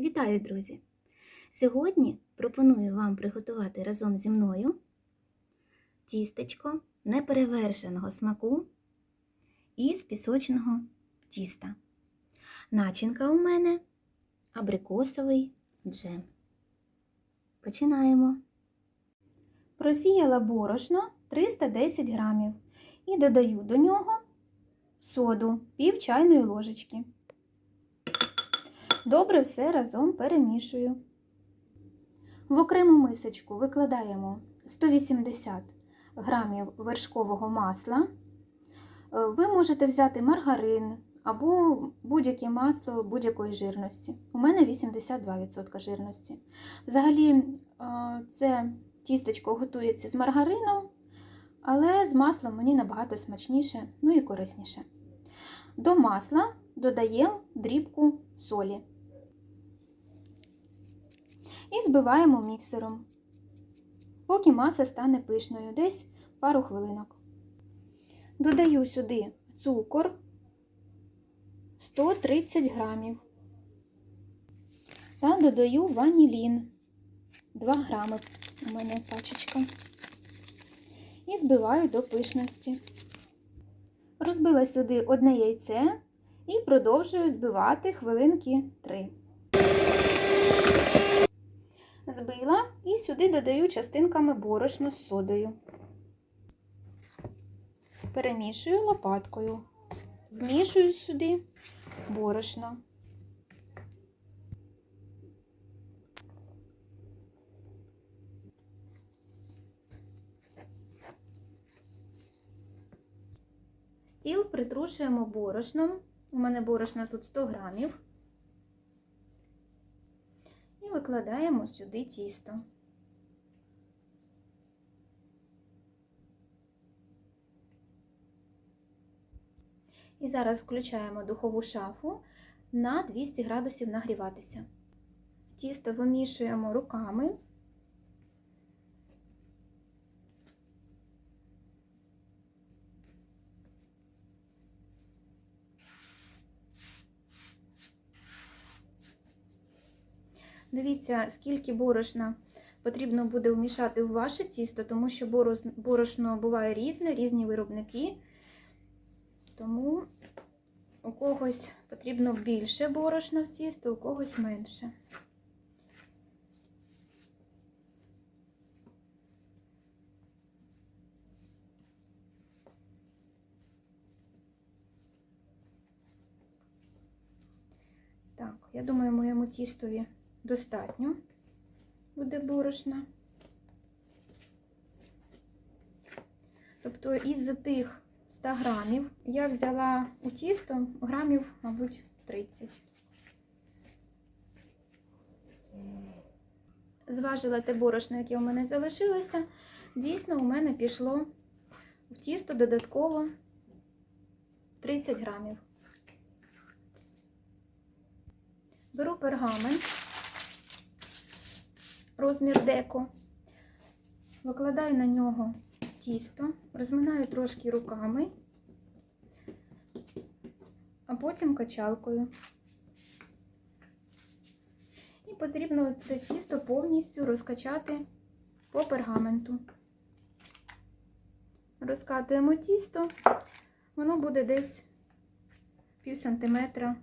Вітаю, друзі! Сьогодні пропоную вам приготувати разом зі мною тістечко неперевершеного смаку із пісочного тіста. Начинка у мене абрикосовий джем. Починаємо. Просіяла борошно 310 грамів і додаю до нього соду пів чайної ложечки. Добре все разом перемішую. В окрему мисочку викладаємо 180 грамів вершкового масла. Е, Ви можете взяти маргарин або будь-яке масло будь-якої жирності. У мене 82% жирності. Взагалі, е, це тістечко готується з маргарином, але з маслом мені набагато смачніше, ну і корисніше. До масла додаємо дрібку солі і збиваємо міксером, поки маса стане пишною, десь пару хвилинок. Додаю сюди цукор 130 грамів та додаю ванілін 2 грами у мене пачечка. І збиваю до пишності. Розбила сюди одне яйце і продовжую збивати хвилинки 3. Збила і сюди додаю частинками борошно з содою. Перемішую лопаткою, вмішую сюди борошно. Стіл притрушуємо борошном. У мене борошна тут 100 грамів. І викладаємо сюди тісто. І зараз включаємо духову шафу на 200 градусів нагріватися. Тісто вимішуємо руками. Дивіться, скільки борошна потрібно буде вмішати в ваше тісто, тому що борошно буває різне, різні виробники. Тому у когось потрібно більше борошна в тісто, у когось менше. Так, я думаю, моєму тістові достатньо буде борошна. Тобто із тих 100 грамів я взяла у тісто грамів, мабуть, 30. Зважила те борошно, яке у мене залишилося. Дійсно, у мене пішло в тісто додатково 30 грамів. Беру пергамент розмір деко, викладаю на нього тісто, розминаю трошки руками, а потім качалкою. І потрібно це тісто повністю розкачати по пергаменту. Розкатуємо тісто, воно буде десь пів сантиметра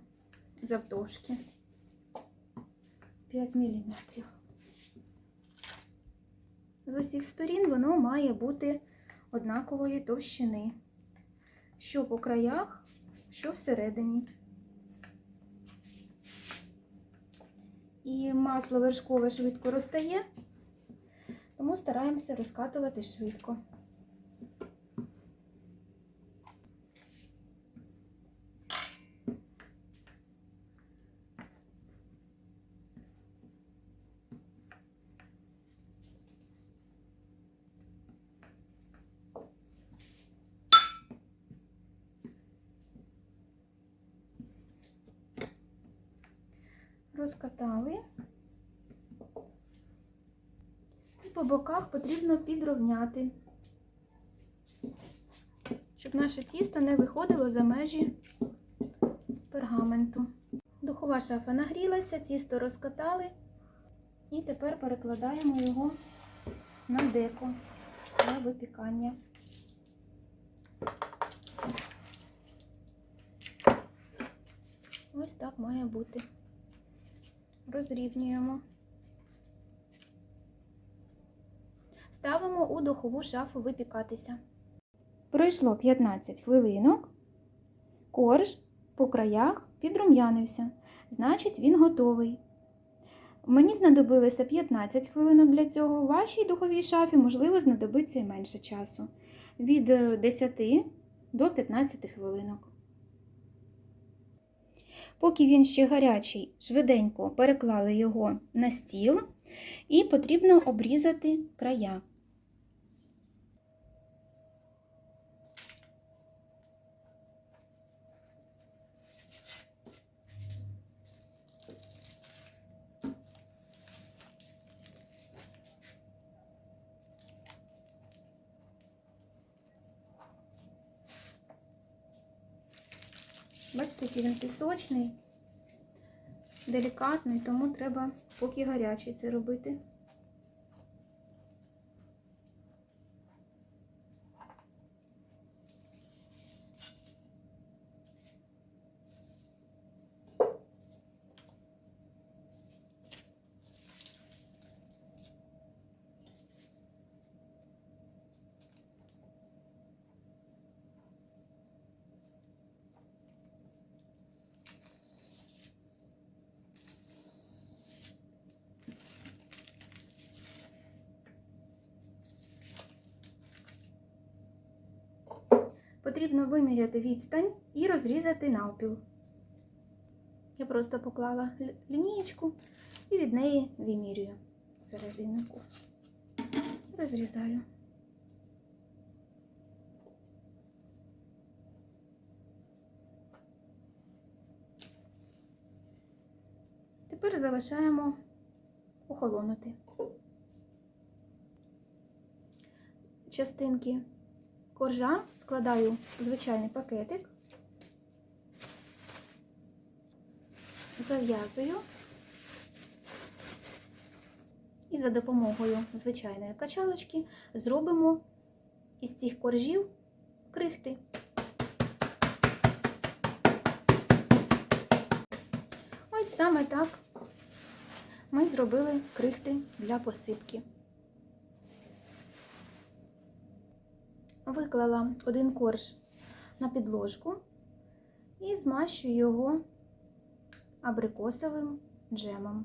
завдовжки. 5 міліметрів. З усіх сторін воно має бути однакової товщини, що по краях, що всередині. І масло вершкове швидко розтає, тому стараємося розкатувати швидко. Розкатали. І по боках потрібно підровняти, щоб наше тісто не виходило за межі пергаменту. Духова шафа нагрілася, тісто розкатали. І тепер перекладаємо його на деко для випікання. Ось так має бути. Розрівнюємо. Ставимо у духову шафу випікатися. Пройшло 15 хвилинок. Корж по краях підрум'янився. Значить, він готовий. Мені знадобилося 15 хвилинок для цього. Вашій духовій шафі, можливо, знадобиться і менше часу. Від е, 10 до 15 хвилинок. Поки він ще гарячий, швиденько переклали його на стіл і потрібно обрізати края. Бачите, який він пісочний, делікатний, тому треба поки гарячий це робити. Потрібно виміряти відстань і розрізати навпіл. Я просто поклала лінієчку і від неї вимірюю серединку. Розрізаю. Тепер залишаємо охолонути. Частинки коржа складаю в звичайний пакетик, зав'язую і за допомогою звичайної качалочки зробимо із цих коржів крихти. Ось саме так ми зробили крихти для посипки. Виклала один корж на підложку і змащую його абрикосовим джемом.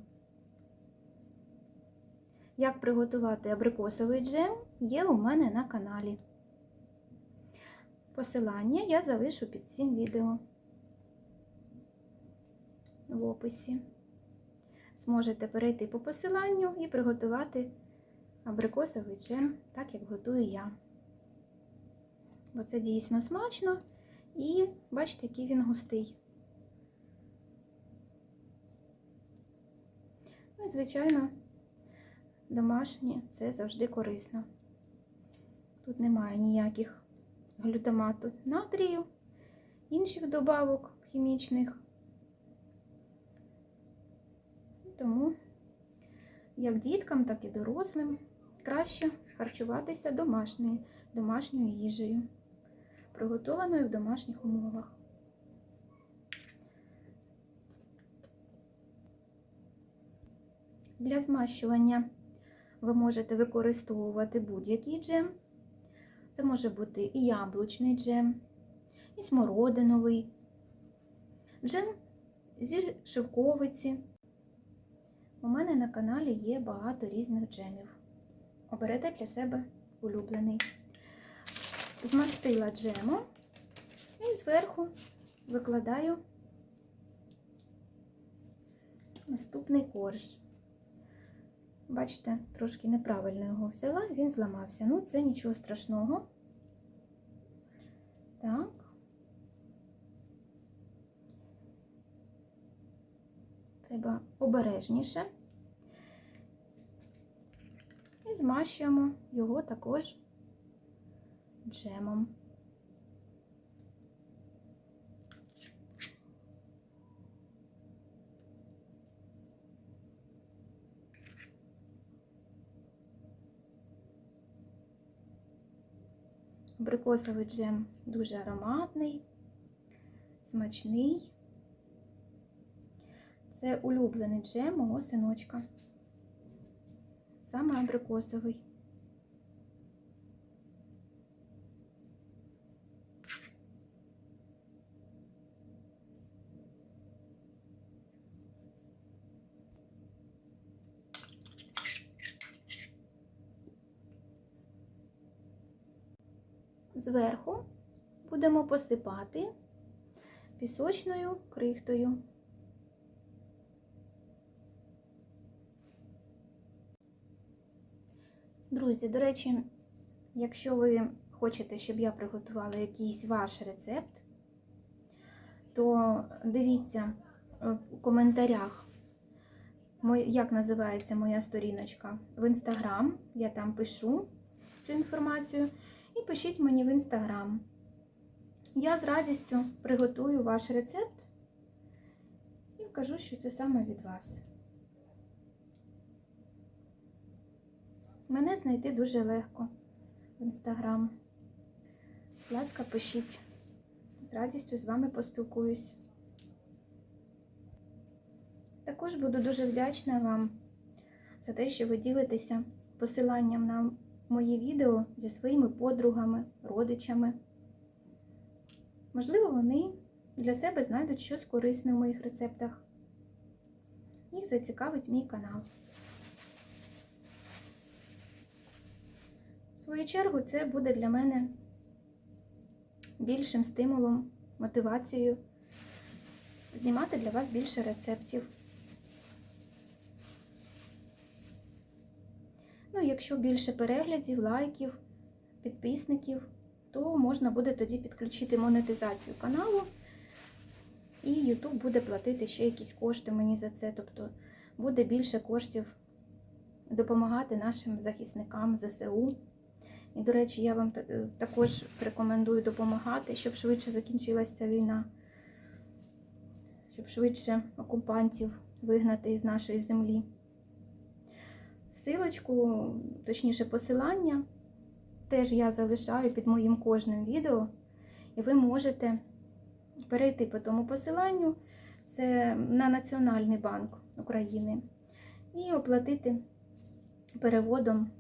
Як приготувати абрикосовий джем є у мене на каналі. Посилання я залишу під цим відео в описі. Зможете перейти по посиланню і приготувати абрикосовий джем, так як готую я. Бо це дійсно смачно і бачите, який він густий. Ну і, звичайно, домашнє це завжди корисно. Тут немає ніяких глютамату натрію, інших добавок хімічних. Тому як діткам, так і дорослим краще харчуватися домашньою, домашньою їжею, приготованою в домашніх умовах. Для змащування ви можете використовувати будь-який джем. Це може бути і яблучний джем, і смородиновий, джем зі шовковиці. У мене на каналі є багато різних джемів. Оберете для себе улюблений. Змастила джемом і зверху викладаю наступний корж. Бачите, трошки неправильно його взяла, він зламався. Ну, це нічого страшного. Так. Треба обережніше. І змащуємо його також джемом. Абрикосовий джем дуже ароматний, смачний. Це улюблений джем мого синочка. Саме абрикосовий. Зверху будемо посипати пісочною крихтою. Друзі, до речі, якщо ви хочете, щоб я приготувала якийсь ваш рецепт, то дивіться е, у коментарях, як називається моя сторіночка в інстаграм. Я там пишу цю інформацію. І пишіть мені в інстаграм. Я з радістю приготую ваш рецепт і вкажу, що це саме від вас. Мене знайти дуже легко в інстаграм. Будь ласка, пишіть. З радістю з вами поспілкуюсь. Також буду дуже вдячна вам за те, що ви ділитеся посиланням на мої відео зі своїми подругами, родичами. Можливо, вони для себе знайдуть щось корисне в моїх рецептах. Їх зацікавить мій канал. В свою чергу, це буде для мене більшим стимулом, мотивацією знімати для вас більше рецептів. Якщо більше переглядів, лайків, підписників, то можна буде тоді підключити монетизацію каналу, і YouTube буде платити ще якісь кошти мені за це. Тобто буде більше коштів допомагати нашим захисникам ЗСУ. І, до речі, я вам е, також рекомендую допомагати, щоб швидше закінчилася ця війна, щоб швидше окупантів вигнати із нашої землі. Силочку, точніше, посилання, теж я залишаю під моїм кожним відео, і ви можете перейти по тому посиланню, це на Національний банк України, і оплатити переводом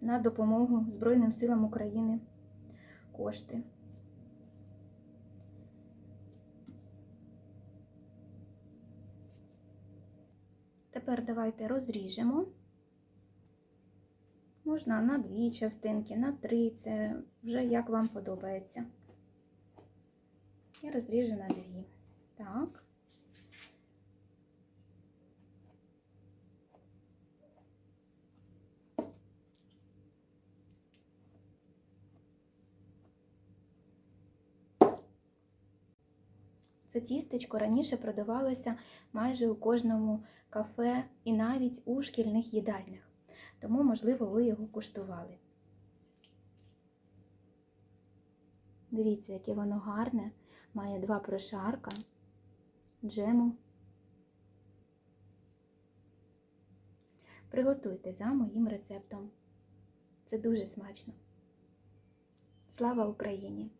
на допомогу Збройним силам України кошти. Тепер давайте розріжемо. Можна на дві частинки, на три, це вже як вам подобається. Я розріжу на дві. Так. Це тістечко раніше продавалося майже у кожному кафе і навіть у шкільних їдальнях тому, можливо, ви його куштували. Дивіться, яке воно гарне, має два прошарка, джему. Приготуйте за моїм рецептом. Це дуже смачно. Слава Україні!